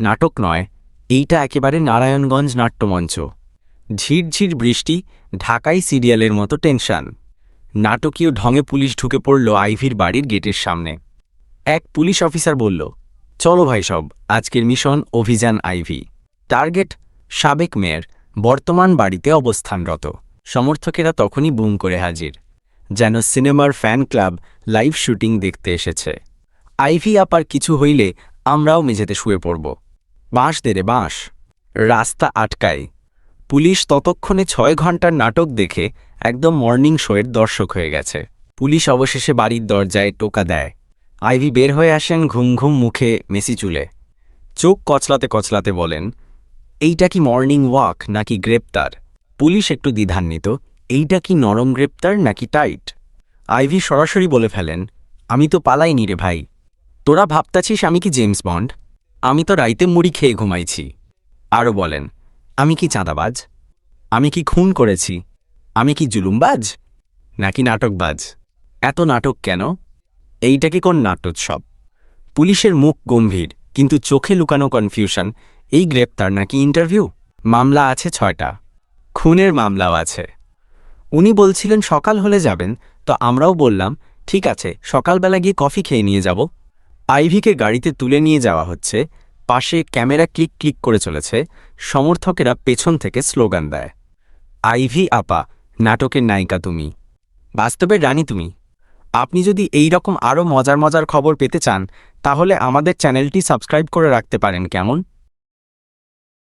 নাটক নয়, এইটা একেবারে নারায়ণগঞ্জ নাট্যমঞ্চ। ঝিরঝির বৃষ্টি, ঢাকাই সিরিয়ালের মতো টেনশন। নাটকীয় ঢঙে পুলিশ ঢুকে পড়ল আইভির বাড়ির গেটের সামনে। এক পুলিশ অফিসার বলল, চলো ভাই সব, আজকের মিশন অভিযান আইভি। টার্গেট, সাবেক মেয়ের, বর্তমান বাড়িতে অবস্থানরত। সমর্থকেরা তখনই বুম করে হাজির, যেন সিনেমার ফ্যান ক্লাব লাইভ শুটিং দেখতে এসেছে। আইভি আপার কিছু হইলে আমরাও মেঝেতে শুয়ে পড়ব। বাঁশ দে রে বাঁশ। রাস্তা আটকায় পুলিশ ততক্ষণে ছয় ঘণ্টার নাটক দেখে একদম মর্নিং শোয়ের দর্শক হয়ে গেছে। পুলিশ অবশেষে বাড়ির দরজায় টোকা দেয়। আইভি বের হয়ে আসেন ঘুম ঘুম মুখে মেসি চুলে। চোখ কচলাতে কচলাতে বলেন, এইটা কি মর্নিং ওয়াক নাকি গ্রেপ্তার? পুলিশ একটু দ্বিধান্বিত, এইটা কি নরম গ্রেপ্তার নাকি টাইট? আইভি সরাসরি বলে ফেলেন, আমি তো পালাইনি রে ভাই। তোরা ভাবতাছিস আমি কি জেমস বন্ড? আমি তো রাইতে মুড়ি খেয়ে ঘুমাইছি। আরও বলেন, আমি কি চাঁদাবাজ? আমি কি খুন করেছি? আমি কি জুলুমবাজ? নাকি নাটকবাজ? এত নাটক কেন? এইটা কি কোন নাট্যোৎসব? পুলিশের মুখ গম্ভীর, কিন্তু চোখে লুকানো কনফিউশন এই গ্রেপ্তার নাকি ইন্টারভিউ মামলা আছে ছয়টা। খুনের মামলাও আছে। উনি বলছিলেন সকাল হলে যাবেন, তো আমরাও বললাম, ঠিক আছে, সকালবেলা গিয়ে কফি খেয়ে নিয়ে যাব। আইভিকে গাড়িতে তুলে নিয়ে যাওয়া হচ্ছে, পাশে ক্যামেরা ক্লিক ক্লিক করে চলেছে, সমর্থকেরা পেছন থেকে স্লোগান দেয়। আইভি আপা, নাটকের নায়িকা তুমি। বাস্তবের রানী তুমি। আপনি যদি এই রকম আরও মজার মজার খবর পেতে চান, তাহলে আমাদের চ্যানেলটি সাবস্ক্রাইব করে রাখতে পারেন, কেমন?